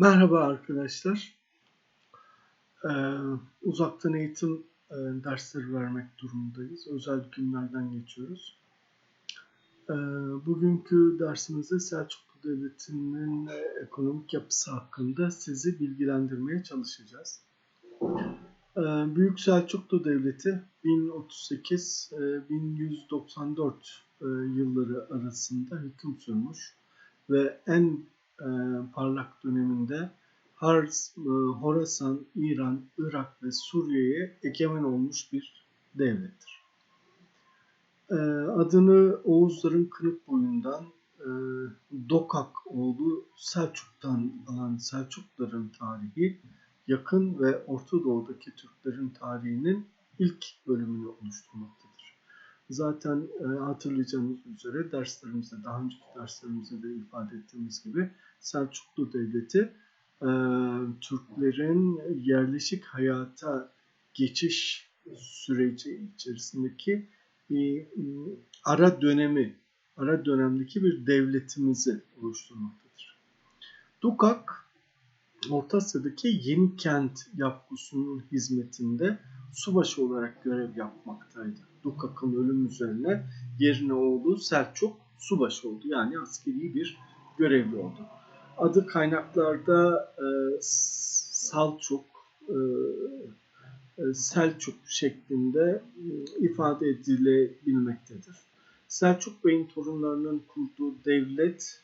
Merhaba arkadaşlar. Ee, uzaktan eğitim e, dersleri vermek durumundayız. Özel günlerden geçiyoruz. Ee, bugünkü dersimizde Selçuklu Devleti'nin e, ekonomik yapısı hakkında sizi bilgilendirmeye çalışacağız. Ee, Büyük Selçuklu Devleti 1038-1194 e, yılları arasında hüküm sürmüş ve en e, parlak döneminde Hars, e, Horasan, İran, Irak ve Suriye'ye egemen olmuş bir devlettir. E, adını Oğuzların Kınık boyundan e, Dokak oğlu Selçuk'tan alan Selçukların tarihi yakın ve Orta Doğu'daki Türklerin tarihinin ilk bölümünü oluşturmaktadır. Zaten e, hatırlayacağınız üzere derslerimizde, daha önceki derslerimizde de ifade ettiğimiz gibi Selçuklu Devleti e, Türklerin yerleşik hayata geçiş süreci içerisindeki bir ara dönemi, ara dönemdeki bir devletimizi oluşturmaktadır. Dukak, Orta Asya'daki yeni kent yapgusunun hizmetinde subaşı olarak görev yapmaktaydı. Dukak'ın ölüm üzerine yerine oğlu Selçuk subaşı oldu. Yani askeri bir görevli oldu. Adı kaynaklarda e, Salçuk, e, e, Selçuk şeklinde e, ifade edilebilmektedir. Selçuk Bey'in torunlarının kurduğu devlet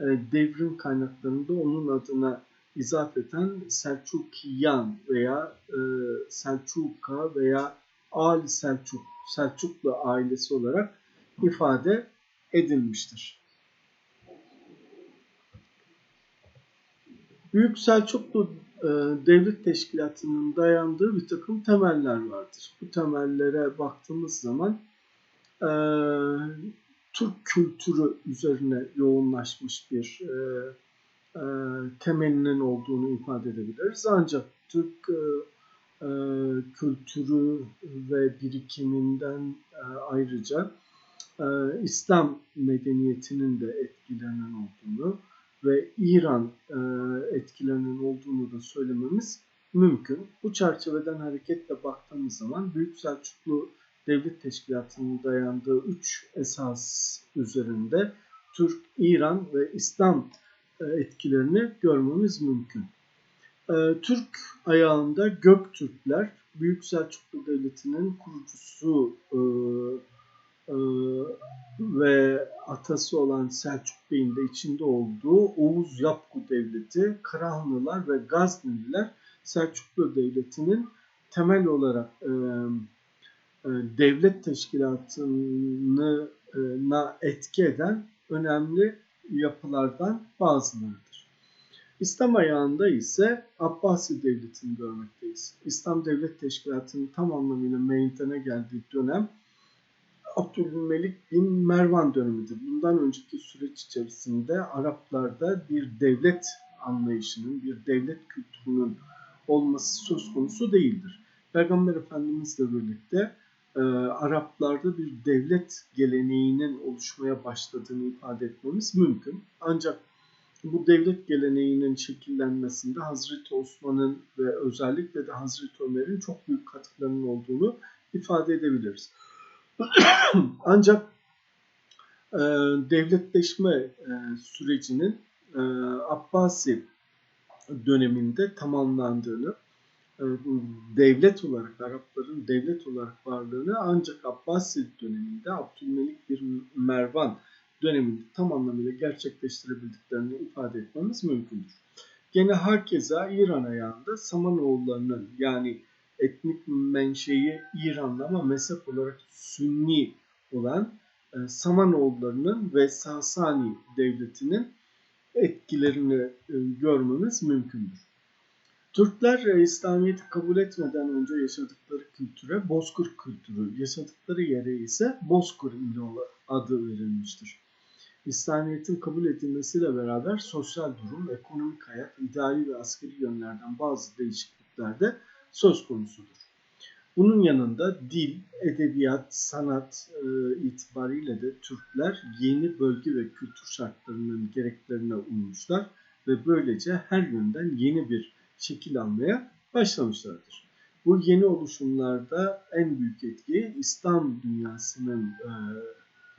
e, devrim kaynaklarında onun adına izafeten Selçukiyan veya Selçuka veya Ali Selçuk, Selçuklu ailesi olarak ifade edilmiştir. Büyük Selçuklu e, devlet teşkilatının dayandığı bir takım temeller vardır. Bu temellere baktığımız zaman e, Türk kültürü üzerine yoğunlaşmış bir e, e, temelinin olduğunu ifade edebiliriz. Ancak Türk e, kültürü ve birikiminden e, ayrıca e, İslam medeniyetinin de etkilerinin olduğunu ve İran e, etkilerinin olduğunu da söylememiz mümkün. Bu çerçeveden hareketle baktığımız zaman Büyük Selçuklu Devlet Teşkilatı'nın dayandığı üç esas üzerinde Türk, İran ve İslam etkilerini görmemiz mümkün. E, Türk ayağında Göktürkler, Büyük Selçuklu Devleti'nin kurucusu e, ve atası olan Selçuk Bey'in de içinde olduğu Oğuz Yapgu Devleti, Karahanlılar ve Gazneliler Selçuklu Devleti'nin temel olarak devlet teşkilatına etki eden önemli yapılardan bazılarıdır. İslam ayağında ise Abbasi Devleti'ni görmekteyiz. İslam Devlet Teşkilatı'nın tam anlamıyla meydana geldiği dönem Abdülmelik bin Mervan dönemidir. Bundan önceki süreç içerisinde Araplarda bir devlet anlayışının, bir devlet kültürünün olması söz konusu değildir. Peygamber Efendimizle birlikte e, Araplarda bir devlet geleneğinin oluşmaya başladığını ifade etmemiz mümkün. Ancak bu devlet geleneğinin şekillenmesinde Hazreti Osman'ın ve özellikle de Hazreti Ömer'in çok büyük katkılarının olduğunu ifade edebiliriz. Ancak e, devletleşme e, sürecinin e, Abbasi döneminde tamamlandığını e, devlet olarak, Arapların devlet olarak varlığını ancak Abbasi döneminde Abdülmelik bir Mervan döneminde tam anlamıyla gerçekleştirebildiklerini ifade etmemiz mümkündür. Gene hakeza İran ayağında Samanoğullarının yani etnik menşei İranlı ama mezhep olarak Sünni olan e, Samanoğullarının ve Sasani devletinin etkilerini e, görmemiz mümkündür. Türkler e, İslamiyet'i kabul etmeden önce yaşadıkları kültüre Bozkır kültürü, yaşadıkları yere ise Bozkır ili adı verilmiştir. İslamiyet'in kabul edilmesiyle beraber sosyal durum, ekonomik hayat, idari ve askeri yönlerden bazı değişiklikler de söz konusudur. Bunun yanında dil, edebiyat, sanat e, itibariyle de Türkler yeni bölge ve kültür şartlarının gereklerine uymuşlar ve böylece her yönden yeni bir şekil almaya başlamışlardır. Bu yeni oluşumlarda en büyük etki İslam dünyasının e,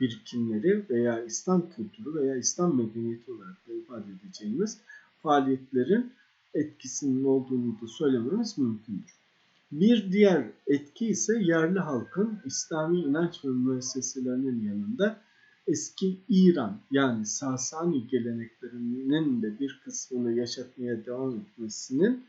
birikimleri veya İslam kültürü veya İslam medeniyeti olarak da ifade edeceğimiz faaliyetlerin etkisinin olduğunu da söylememiz mümkündür. Bir diğer etki ise yerli halkın İslami inanç ve müesseselerinin yanında eski İran yani Sasani geleneklerinin de bir kısmını yaşatmaya devam etmesinin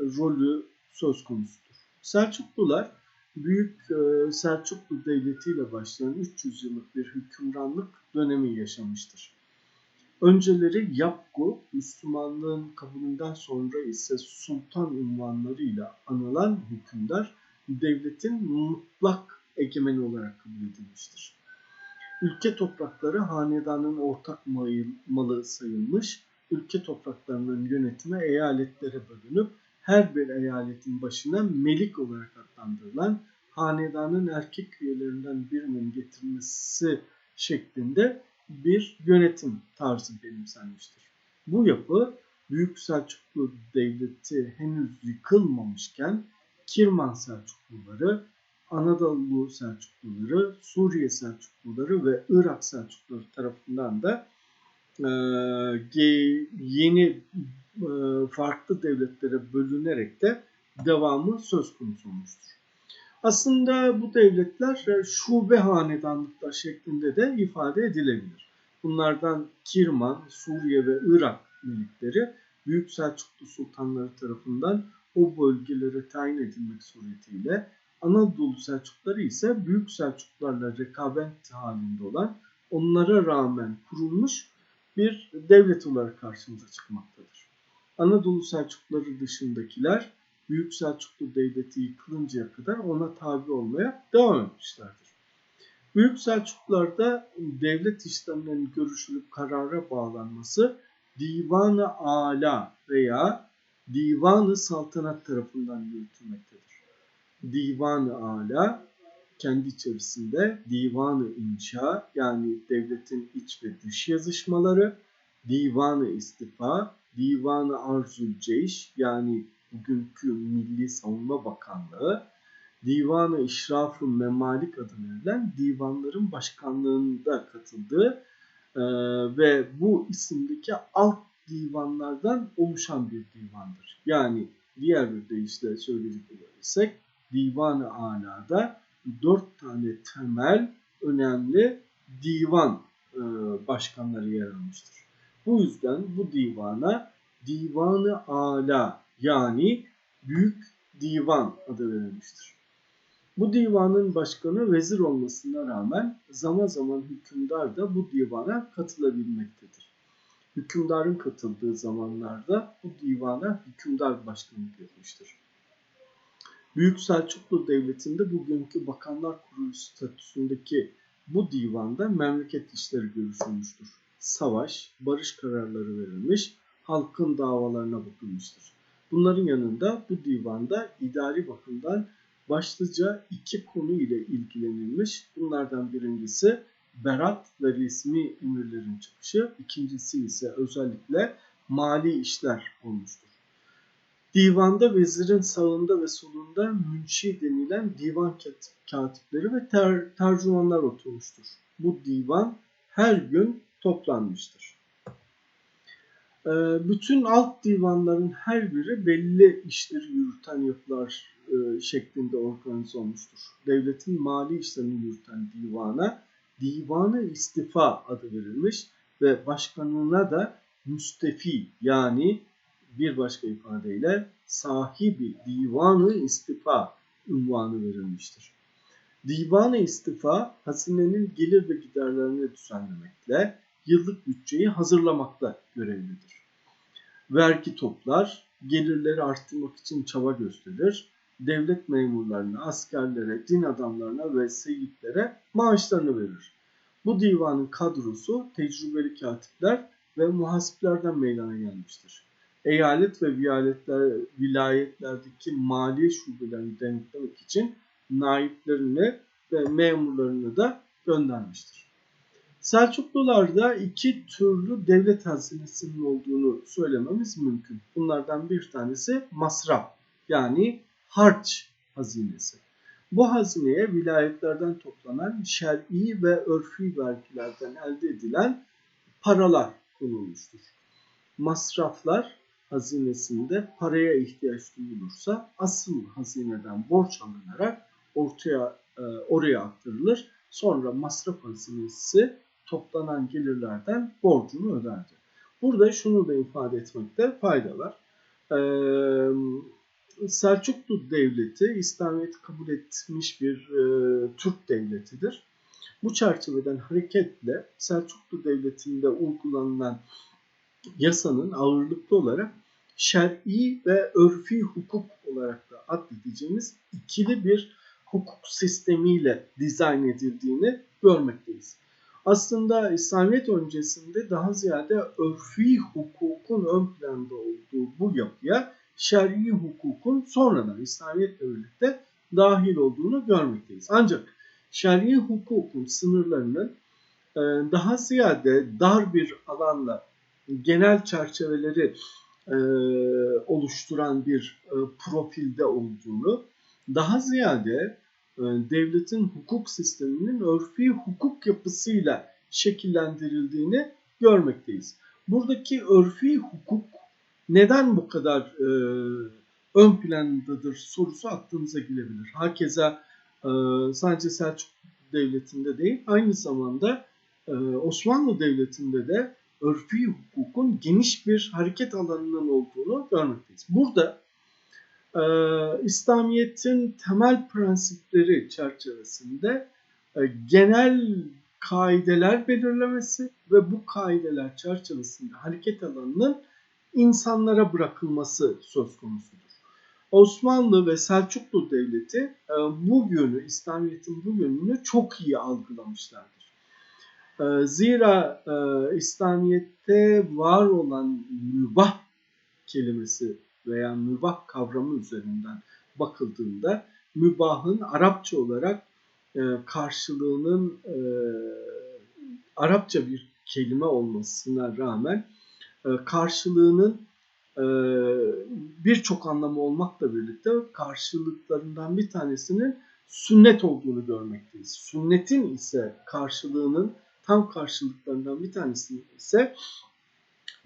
rolü söz konusudur. Selçuklular Büyük e, Selçuklu Devleti ile başlayan 300 yıllık bir hükümranlık dönemi yaşamıştır. Önceleri Yapgu, Müslümanlığın kabulünden sonra ise sultan unvanlarıyla anılan hükümdar devletin mutlak egemeni olarak kabul edilmiştir. Ülke toprakları hanedanın ortak malı sayılmış, ülke topraklarının yönetimi eyaletlere bölünüp her bir eyaletin başına melik olarak adlandırılan hanedanın erkek üyelerinden birinin getirilmesi şeklinde bir yönetim tarzı benimsenmiştir. Bu yapı Büyük Selçuklu Devleti henüz yıkılmamışken Kirman Selçukluları, Anadolu Selçukluları, Suriye Selçukluları ve Irak Selçukluları tarafından da e, yeni farklı devletlere bölünerek de devamı söz konusu olmuştur. Aslında bu devletler e, şube hanedanlıklar şeklinde de ifade edilebilir. Bunlardan Kirman, Suriye ve Irak milikleri Büyük Selçuklu sultanları tarafından o bölgelere tayin edilmek suretiyle Anadolu Selçukları ise Büyük Selçuklularla rekabet halinde olan onlara rağmen kurulmuş bir devlet olarak karşımıza çıkmaktadır. Anadolu Selçukluları dışındakiler Büyük Selçuklu Devleti yıkılıncaya kadar ona tabi olmaya devam etmişlerdir. Büyük Selçuklularda devlet işlemlerinin görüşülüp karara bağlanması Divan-ı Ala veya Divan-ı Saltanat tarafından yürütülmektedir. Divan-ı Ala kendi içerisinde Divan-ı İnşa yani devletin iç ve dış yazışmaları, Divan-ı İstifa, Divan-ı Arzul Ceyş yani bugünkü Milli Savunma Bakanlığı, Divan-ı İşraf-ı Memalik adı verilen divanların başkanlığında katıldığı e, ve bu isimdeki alt divanlardan oluşan bir divandır. Yani diğer bir deyişle söyleyecek olursak Divan-ı Ala'da dört tane temel önemli divan e, başkanları yer almıştır. Bu yüzden bu divana Divanı Ala yani Büyük Divan adı verilmiştir. Bu divanın başkanı vezir olmasına rağmen zaman zaman hükümdar da bu divana katılabilmektedir. Hükümdarın katıldığı zamanlarda bu divana hükümdar başkanlık etmiştir. Büyük Selçuklu Devleti'nde bugünkü Bakanlar Kurulu statüsündeki bu divanda memleket işleri görüşülmüştür. Savaş, barış kararları verilmiş, halkın davalarına bakılmıştır. Bunların yanında bu divanda idari bakımdan başlıca iki konu ile ilgilenilmiş. Bunlardan birincisi berat ve resmi emirlerin çıkışı, ikincisi ise özellikle mali işler olmuştur. Divanda vezirin sağında ve solunda münşi denilen divan katipleri ve ter, tercümanlar oturmuştur. Bu divan her gün toplanmıştır. Ee, bütün alt divanların her biri belli işleri yürüten yapılar e, şeklinde organize olmuştur. Devletin mali işlerini yürüten divana divanı istifa adı verilmiş ve başkanına da müstefi yani bir başka ifadeyle sahibi divanı istifa unvanı verilmiştir. Divanı istifa hazinenin gelir ve giderlerini düzenlemekle yıllık bütçeyi hazırlamakla görevlidir. Vergi toplar, gelirleri arttırmak için çaba gösterir, devlet memurlarına, askerlere, din adamlarına ve seyitlere maaşlarını verir. Bu divanın kadrosu tecrübeli katipler ve muhasiplerden meydana gelmiştir. Eyalet ve vilayetler, vilayetlerdeki maliye şubelerini denetlemek için naiplerini ve memurlarını da göndermiştir. Selçuklularda iki türlü devlet hazinesinin olduğunu söylememiz mümkün. Bunlardan bir tanesi masraf yani harç hazinesi. Bu hazineye vilayetlerden toplanan şer'i ve örfi vergilerden elde edilen paralar konulmuştur. Masraflar hazinesinde paraya ihtiyaç duyulursa asıl hazineden borç alınarak ortaya e, oraya aktarılır. Sonra masraf hazinesi toplanan gelirlerden borcunu öderdi. Burada şunu da ifade etmekte fayda var. Ee, Selçuklu Devleti İslamiyet'i kabul etmiş bir e, Türk devletidir. Bu çerçeveden hareketle Selçuklu Devleti'nde uygulanılan yasanın ağırlıklı olarak şer'i ve örfi hukuk olarak da adledeceğimiz ikili bir hukuk sistemiyle dizayn edildiğini görmekteyiz. Aslında İslamiyet öncesinde daha ziyade örfi hukukun ön planda olduğu bu yapıya şer'i hukukun sonradan İslamiyetle birlikte dahil olduğunu görmekteyiz. Ancak şer'i hukukun sınırlarının e, daha ziyade dar bir alanla genel çerçeveleri e, oluşturan bir e, profilde olduğunu, daha ziyade devletin hukuk sisteminin örfi hukuk yapısıyla şekillendirildiğini görmekteyiz. Buradaki örfi hukuk neden bu kadar e, ön plandadır sorusu aklınıza gelebilir. Hakeza e, sadece Selçuk Devleti'nde değil, aynı zamanda e, Osmanlı Devleti'nde de örfi hukukun geniş bir hareket alanının olduğunu görmekteyiz. Burada e, İslamiyet'in temel prensipleri çerçevesinde e, genel kaideler belirlemesi ve bu kaideler çerçevesinde hareket alanının insanlara bırakılması söz konusudur. Osmanlı ve Selçuklu Devleti e, bu yönü, İslamiyet'in bu yönünü çok iyi algılamışlardır. E, zira e, İslamiyet'te var olan mübah kelimesi veya mübah kavramı üzerinden bakıldığında mübahın Arapça olarak e, karşılığının e, Arapça bir kelime olmasına rağmen e, karşılığının e, birçok anlamı olmakla birlikte karşılıklarından bir tanesinin sünnet olduğunu görmekteyiz. Sünnetin ise karşılığının tam karşılıklarından bir tanesinin ise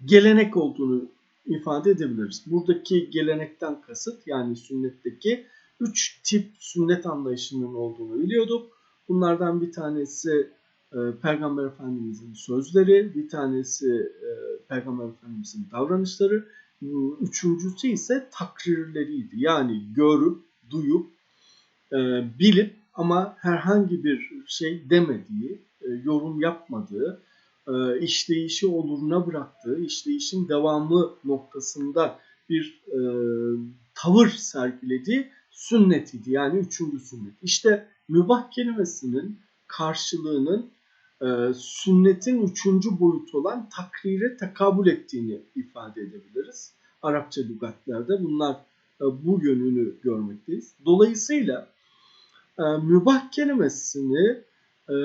gelenek olduğunu ifade edebiliriz. Buradaki gelenekten kasıt yani sünnetteki üç tip sünnet anlayışının olduğunu biliyorduk. Bunlardan bir tanesi e, Peygamber Efendimizin sözleri, bir tanesi e, Peygamber Efendimizin davranışları, üçüncüsü ise takrirleriydi. Yani görüp, duyup, e, bilip ama herhangi bir şey demediği, e, yorum yapmadığı, e, işleyişi oluruna bıraktığı, işleyişin devamı noktasında bir e, tavır sergilediği sünnet idi. Yani üçüncü sünnet. İşte mübah kelimesinin karşılığının e, sünnetin üçüncü boyutu olan takrire tekabül ettiğini ifade edebiliriz. Arapça lügatlerde bunlar e, bu yönünü görmekteyiz. Dolayısıyla e, mübah kelimesini e,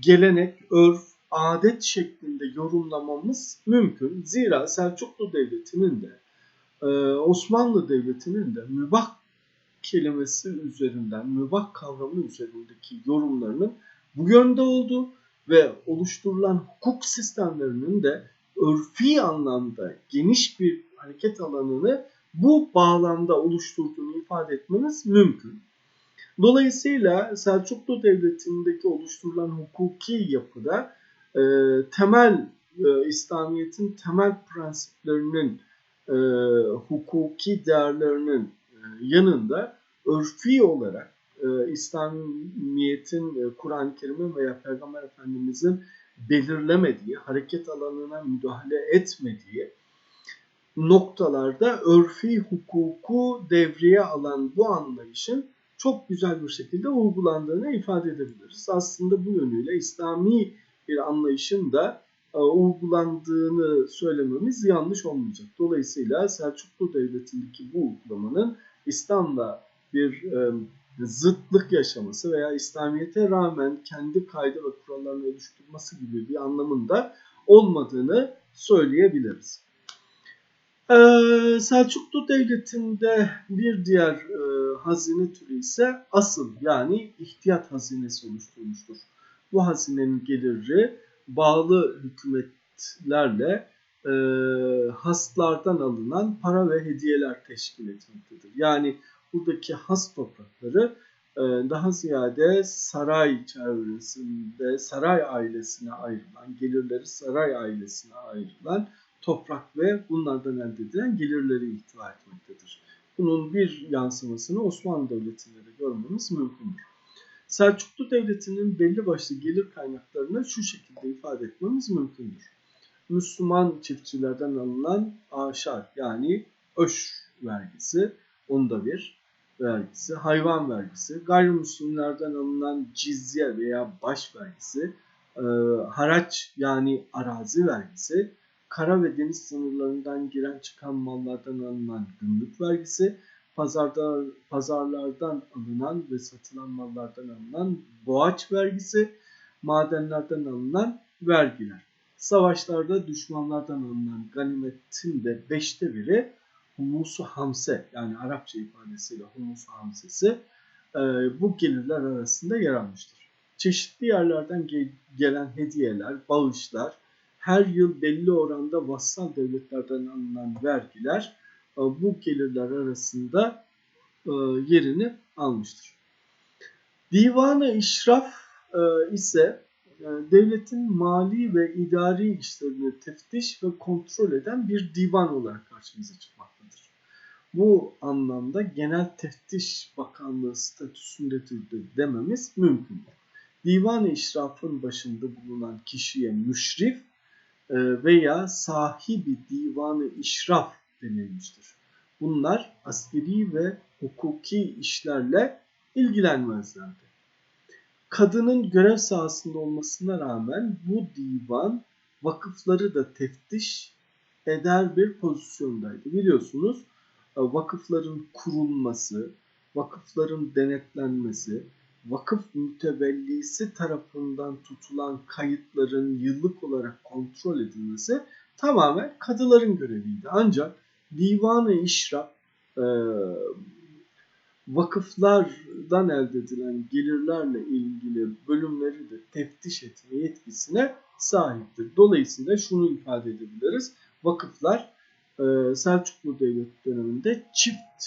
gelenek, örf, adet şeklinde yorumlamamız mümkün. Zira Selçuklu Devleti'nin de e, Osmanlı Devleti'nin de mübah kelimesi üzerinden, mübah kavramı üzerindeki yorumlarının bu yönde olduğu ve oluşturulan hukuk sistemlerinin de örfi anlamda geniş bir hareket alanını bu bağlamda oluşturduğunu ifade etmeniz mümkün. Dolayısıyla Selçuklu Devleti'ndeki oluşturulan hukuki yapıda e, temel e, İslamiyet'in temel prensiplerinin e, hukuki değerlerinin e, yanında örfi olarak e, İslamiyet'in e, Kur'an-ı Kerim'in veya Peygamber Efendimiz'in belirlemediği, hareket alanına müdahale etmediği noktalarda örfi hukuku devreye alan bu anlayışın çok güzel bir şekilde uygulandığını ifade edebiliriz. Aslında bu yönüyle İslami bir anlayışın da e, uygulandığını söylememiz yanlış olmayacak. Dolayısıyla Selçuklu Devleti'ndeki bu uygulamanın İslam'la bir e, zıtlık yaşaması veya İslamiyet'e rağmen kendi kaydı ve kurallarını oluşturması gibi bir anlamında olmadığını söyleyebiliriz. Ee, Selçuklu Devleti'nde bir diğer e, hazine türü ise asıl yani ihtiyat hazinesi oluşturmuştur. Bu hazinenin geliri bağlı hükümetlerle e, haslardan alınan para ve hediyeler teşkil etmektedir. Yani buradaki has toprakları e, daha ziyade saray çevresinde saray ailesine ayrılan, gelirleri saray ailesine ayrılan toprak ve bunlardan elde edilen gelirleri ihtiva etmektedir. Bunun bir yansımasını Osmanlı Devleti'nde de görmemiz mümkündür. Selçuklu Devleti'nin belli başlı gelir kaynaklarını şu şekilde ifade etmemiz mümkündür. Müslüman çiftçilerden alınan aşar yani öş vergisi, onda bir vergisi, hayvan vergisi, gayrimüslimlerden alınan cizye veya baş vergisi, e, haraç yani arazi vergisi, kara ve deniz sınırlarından giren çıkan mallardan alınan gümrük vergisi, pazarda, pazarlardan alınan ve satılan mallardan alınan boğaç vergisi, madenlerden alınan vergiler. Savaşlarda düşmanlardan alınan ganimetin de beşte biri humusu hamse yani Arapça ifadesiyle humusu hamsesi e, bu gelirler arasında yer almıştır. Çeşitli yerlerden gelen hediyeler, bağışlar, her yıl belli oranda vassal devletlerden alınan vergiler bu gelirler arasında e, yerini almıştır. Divanı İşraf e, ise devletin mali ve idari işlerini teftiş ve kontrol eden bir divan olarak karşımıza çıkmaktadır. Bu anlamda genel teftiş bakanlığı statüsündedir dememiz mümkün. Divan-ı İşraf'ın başında bulunan kişiye müşrif veya sahibi divanı işraf denilmiştir. Bunlar askeri ve hukuki işlerle ilgilenmezlerdi. Kadının görev sahasında olmasına rağmen bu divan vakıfları da teftiş eder bir pozisyondaydı. Biliyorsunuz vakıfların kurulması, vakıfların denetlenmesi, vakıf mütevellisi tarafından tutulan kayıtların yıllık olarak kontrol edilmesi tamamen kadıların göreviydi. Ancak divanı işraf e, vakıflardan elde edilen gelirlerle ilgili bölümleri de teftiş etme yetkisine sahiptir. Dolayısıyla şunu ifade edebiliriz. Vakıflar e, Selçuklu Devlet döneminde çift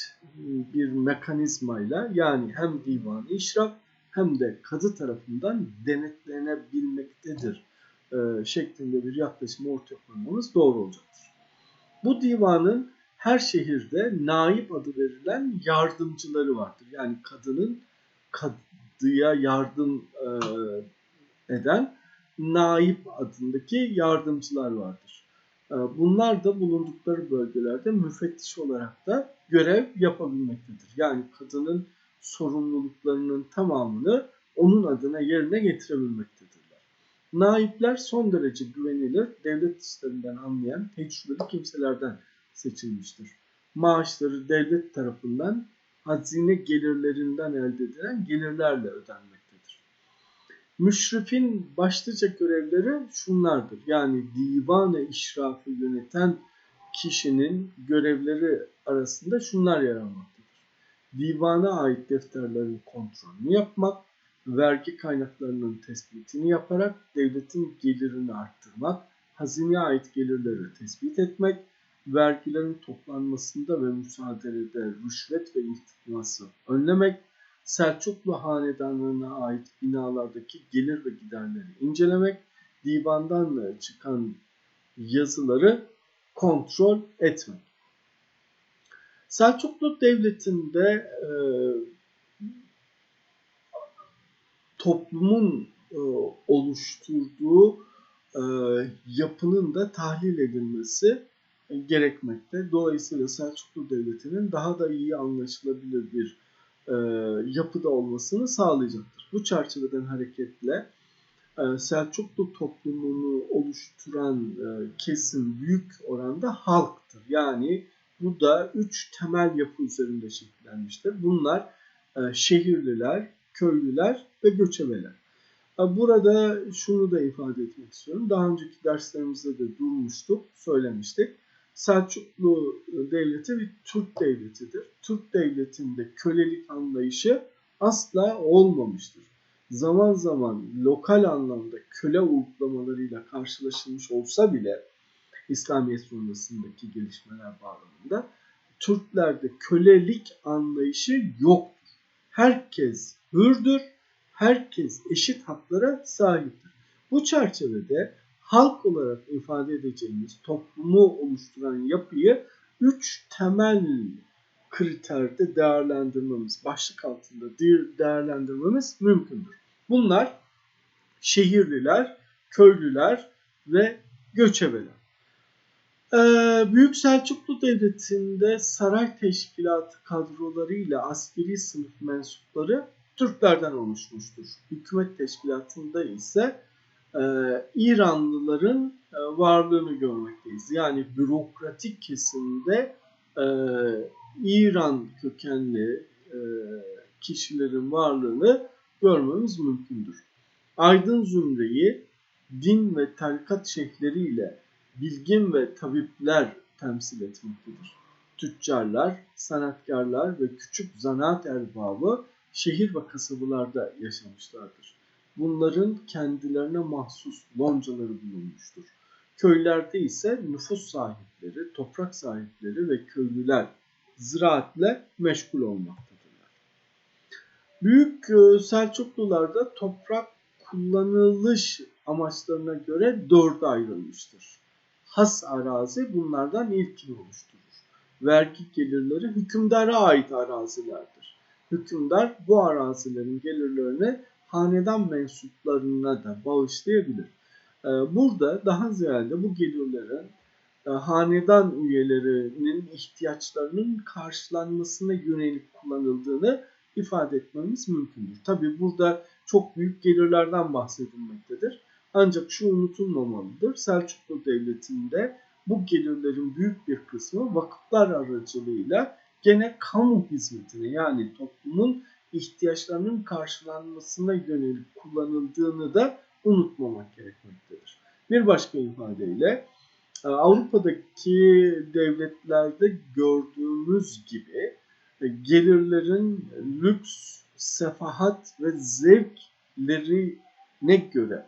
bir mekanizmayla yani hem divanı işraf hem de kadı tarafından denetlenebilmektedir e, şeklinde bir yaklaşım ortaya koymamız doğru olacaktır. Bu divanın her şehirde naip adı verilen yardımcıları vardır. Yani kadının kadıya yardım e, eden naip adındaki yardımcılar vardır. E, bunlar da bulundukları bölgelerde müfettiş olarak da görev yapabilmektedir. Yani kadının sorumluluklarının tamamını onun adına yerine getirebilmektedirler. Naipler son derece güvenilir, devlet işlerinden anlayan tecrübeli kimselerden seçilmiştir. Maaşları devlet tarafından hazine gelirlerinden elde edilen gelirlerle ödenmektedir. Müşrifin başlıca görevleri şunlardır. Yani divanı işrafı yöneten kişinin görevleri arasında şunlar yer almaktadır divana ait defterlerin kontrolünü yapmak, vergi kaynaklarının tespitini yaparak devletin gelirini arttırmak, hazineye ait gelirleri tespit etmek, vergilerin toplanmasında ve müsaadede rüşvet ve iltiması önlemek, Selçuklu hanedanlığına ait binalardaki gelir ve giderleri incelemek, divandan çıkan yazıları kontrol etmek. Selçuklu Devleti'nde e, toplumun e, oluşturduğu e, yapının da tahlil edilmesi gerekmekte. Dolayısıyla Selçuklu Devleti'nin daha da iyi anlaşılabilir bir e, yapıda olmasını sağlayacaktır. Bu çerçeveden hareketle e, Selçuklu toplumunu oluşturan e, kesim büyük oranda halktır. Yani bu da üç temel yapı üzerinde şekillenmiştir. Bunlar e, şehirliler, köylüler ve göçebeler. Burada şunu da ifade etmek istiyorum. Daha önceki derslerimizde de durmuştuk, söylemiştik. Selçuklu devleti bir Türk devletidir. Türk devletinde kölelik anlayışı asla olmamıştır. Zaman zaman lokal anlamda köle uygulamalarıyla karşılaşılmış olsa bile İslamiyet sonrasındaki gelişmeler bağlamında Türklerde kölelik anlayışı yoktur. Herkes hürdür, herkes eşit haklara sahiptir. Bu çerçevede halk olarak ifade edeceğimiz toplumu oluşturan yapıyı üç temel kriterde değerlendirmemiz, başlık altında değerlendirmemiz mümkündür. Bunlar şehirliler, köylüler ve göçebeler. Ee, Büyük Selçuklu Devleti'nde saray teşkilatı kadrolarıyla askeri sınıf mensupları Türklerden oluşmuştur. Hükümet teşkilatında ise e, İranlıların e, varlığını görmekteyiz. Yani bürokratik kesimde e, İran kökenli kişilerin varlığını görmemiz mümkündür. Aydın Zümre'yi din ve tarikat şeyhleriyle bilgin ve tabipler temsil etmektedir. Tüccarlar, sanatkarlar ve küçük zanaat erbabı şehir ve kasabalarda yaşamışlardır. Bunların kendilerine mahsus loncaları bulunmuştur. Köylerde ise nüfus sahipleri, toprak sahipleri ve köylüler ziraatle meşgul olmaktadırlar. Büyük e, Selçuklularda toprak kullanılış amaçlarına göre dörde ayrılmıştır. Has arazi bunlardan ilkini oluşturur. Vergi gelirleri hükümdara ait arazilerdir. Hükümdar bu arazilerin gelirlerini hanedan mensuplarına da bağışlayabilir. Ee, burada daha ziyade bu gelirlerin e, hanedan üyelerinin ihtiyaçlarının karşılanmasına yönelik kullanıldığını ifade etmemiz mümkündür. Tabi burada çok büyük gelirlerden bahsedilmektedir. Ancak şu unutulmamalıdır. Selçuklu Devleti'nde bu gelirlerin büyük bir kısmı vakıflar aracılığıyla gene kamu hizmetine yani toplumun ihtiyaçlarının karşılanmasına yönelik kullanıldığını da unutmamak gerekmektedir. Bir başka ifadeyle e, Avrupa'daki devletlerde gördüğümüz gibi e, gelirlerin lüks, sefahat ve zevklerine göre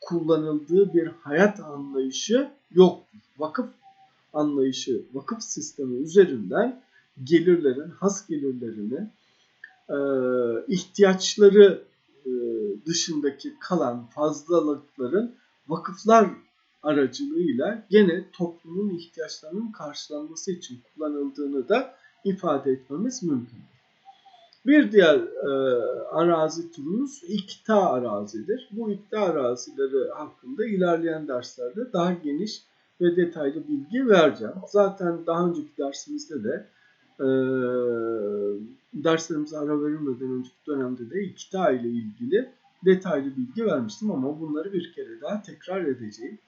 kullanıldığı bir hayat anlayışı yoktur. Vakıf anlayışı, vakıf sistemi üzerinden gelirlerin, has gelirlerinin ihtiyaçları dışındaki kalan fazlalıkların vakıflar aracılığıyla gene toplumun ihtiyaçlarının karşılanması için kullanıldığını da ifade etmemiz mümkün. Bir diğer e, arazi türümüz ikta arazidir. Bu ikta arazileri hakkında ilerleyen derslerde daha geniş ve detaylı bilgi vereceğim. Zaten daha önceki dersimizde de e, derslerimize ara verilmeden önceki dönemde de ikta ile ilgili detaylı bilgi vermiştim ama bunları bir kere daha tekrar edeceğim.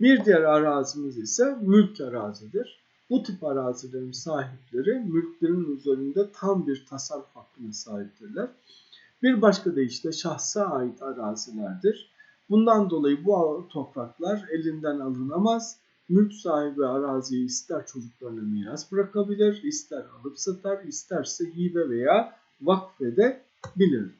Bir diğer arazimiz ise mülk arazidir. Bu tip arazilerin sahipleri mülklerin üzerinde tam bir tasarruf hakkına sahiptirler. Bir başka deyişle şahsa ait arazilerdir. Bundan dolayı bu topraklar elinden alınamaz. Mülk sahibi araziyi ister çocuklarına miras bırakabilir, ister alıp satar, isterse hibe veya vakfedebilir.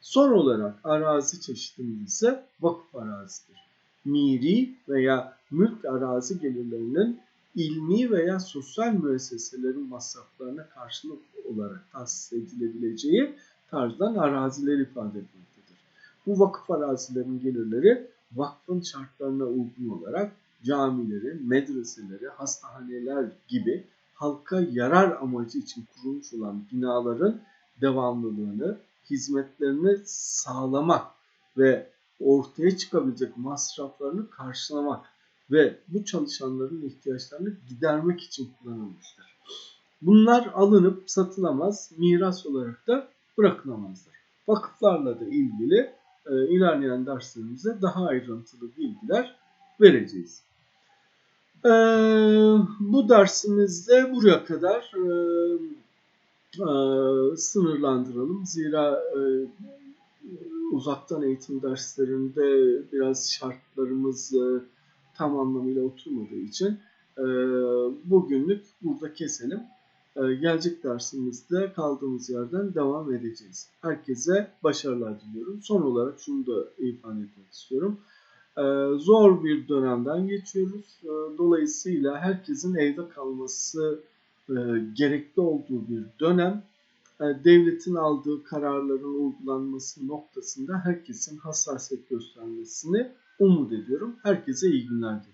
Son olarak arazi çeşitimiz ise vakıf arazidir. Miri veya mülk arazi gelirlerinin ilmi veya sosyal müesseselerin masraflarına karşılık olarak tahsis edilebileceği tarzdan araziler ifade etmektedir. Bu vakıf arazilerin gelirleri vakfın şartlarına uygun olarak camileri, medreseleri, hastahaneler gibi halka yarar amacı için kurulmuş olan binaların devamlılığını, hizmetlerini sağlamak ve ortaya çıkabilecek masraflarını karşılamak ve bu çalışanların ihtiyaçlarını gidermek için kullanılmıştır. Bunlar alınıp satılamaz, miras olarak da bırakılamazlar. Vakıflarla da ilgili e, ilerleyen derslerimizde daha ayrıntılı bilgiler vereceğiz. E, bu dersimizde buraya kadar e, e, sınırlandıralım. Zira e, uzaktan eğitim derslerinde biraz şartlarımız e, tam anlamıyla oturmadığı için e, bugünlük burada keselim. E, gelecek dersimizde kaldığımız yerden devam edeceğiz. Herkese başarılar diliyorum. Son olarak şunu da ifade etmek istiyorum. E, zor bir dönemden geçiyoruz. E, dolayısıyla herkesin evde kalması e, gerekli olduğu bir dönem. E, devletin aldığı kararların uygulanması noktasında herkesin hassasiyet göstermesini umut ediyorum. Herkese iyi günler diliyorum.